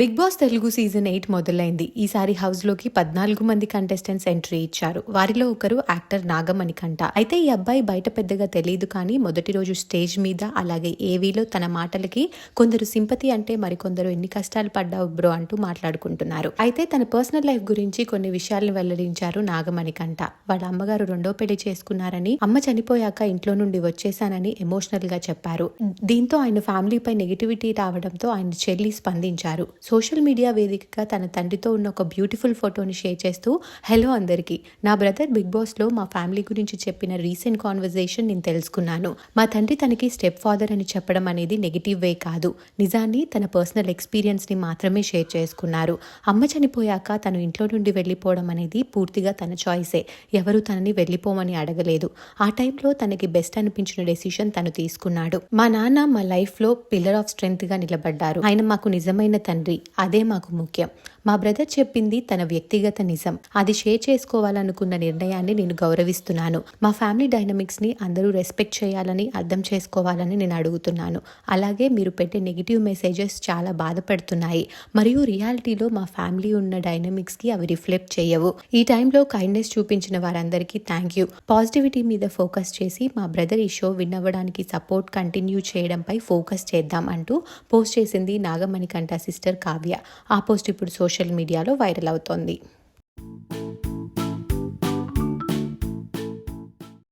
Bigg Boss Telugu season eight మొదలైంది. ఈసారి హౌస్లోకి పద్నాలుగు మంది కంటెస్టెంట్స్ ఎంట్రీ ఇచ్చారు. వారిలో ఒకరు యాక్టర్ నాగమణికంట అయితే ఈ అబ్బాయి బయట పెద్దగా తెలియదు కానీ మొదటి రోజు స్టేజ్ మీద అలాగే ఏవీలో తన మాటలకి కొందరు సింపతి అంటే మరికొందరు ఎన్ని కష్టాలు పడ్డావు బ్రో అంటూ మాట్లాడుకుంటున్నారు. అయితే తన పర్సనల్ లైఫ్ గురించి కొన్ని విషయాలను వెల్లడించారు నాగమణికంట వాళ్ళ అమ్మగారు రెండో పెళ్ళి చేసుకున్నారని అమ్మ చనిపోయాక ఇంట్లో నుండి వచ్చేసానని ఎమోషనల్గా చెప్పారు. దీంతో ఆయన ఫ్యామిలీపై నెగిటివిటీ రావడంతో ఆయన చెల్లి స్పందించారు. సోషల్ మీడియా వేదికగా తన తండ్రితో ఉన్న ఒక బ్యూటిఫుల్ ఫోటోని షేర్ చేస్తూ హలో అందరికీ నా బ్రదర్ బిగ్ బాస్లో మా ఫ్యామిలీ గురించి చెప్పిన రీసెంట్ కాన్వర్జేషన్ నేను తెలుసుకున్నాను. మా తండ్రి తనకి స్టెప్ ఫాదర్ అని చెప్పడం అనేది నెగిటివ్ వే కాదు. నిజాన్ని తన పర్సనల్ ఎక్స్పీరియన్స్ని మాత్రమే షేర్ చేసుకున్నారు. అమ్మ చనిపోయాక తను ఇంట్లో నుండి వెళ్ళిపోవడం అనేది పూర్తిగా తన చాయిసే. ఎవరు తనని వెళ్ళిపోమని అడగలేదు. ఆ టైంలో తనకి బెస్ట్ అనిపించిన డెసిషన్ తను తీసుకున్నాడు. మా నాన్న మా లైఫ్లో పిల్లర్ ఆఫ్ స్ట్రెంగ్త్గా నిలబడ్డారు. ఆయన మాకు నిజమైన తండ్రి అదే మాకు ముఖ్యం. మా బ్రదర్ చెప్పింది తన వ్యక్తిగత నిజం. అది షేర్ చేసుకోవాలనుకున్న నిర్ణయాన్ని నేను గౌరవిస్తున్నాను. మా ఫ్యామిలీ డైనమిక్స్ని అందరూ రెస్పెక్ట్ చేయాలని అర్థం చేసుకోవాలని నేను అడుగుతున్నాను. అలాగే మీరు పెట్టే నెగిటివ్ మెసేజెస్ చాలా బాధపడుతున్నాయి. మరియు రియాలిటీలో మా ఫ్యామిలీ ఉన్న డైనమిక్స్కి అవి రిఫ్లెక్ట్ చేయవు. ఈ టైంలో కైండ్నెస్ చూపించిన వారందరికీ థ్యాంక్ యూ. పాజిటివిటీ మీద ఫోకస్ చేసి మా బ్రదర్ ఈ షో విన్ అవ్వడానికి సపోర్ట్ కంటిన్యూ చేయడంపై ఫోకస్ చేద్దాం అంటూ పోస్ట్ చేసింది నాగమణికంఠ సిస్టర్ కావ్య. ఆ పోస్ట్ ఇప్పుడు సోషల్ మీడియాలో వైరల్ అవుతోంది.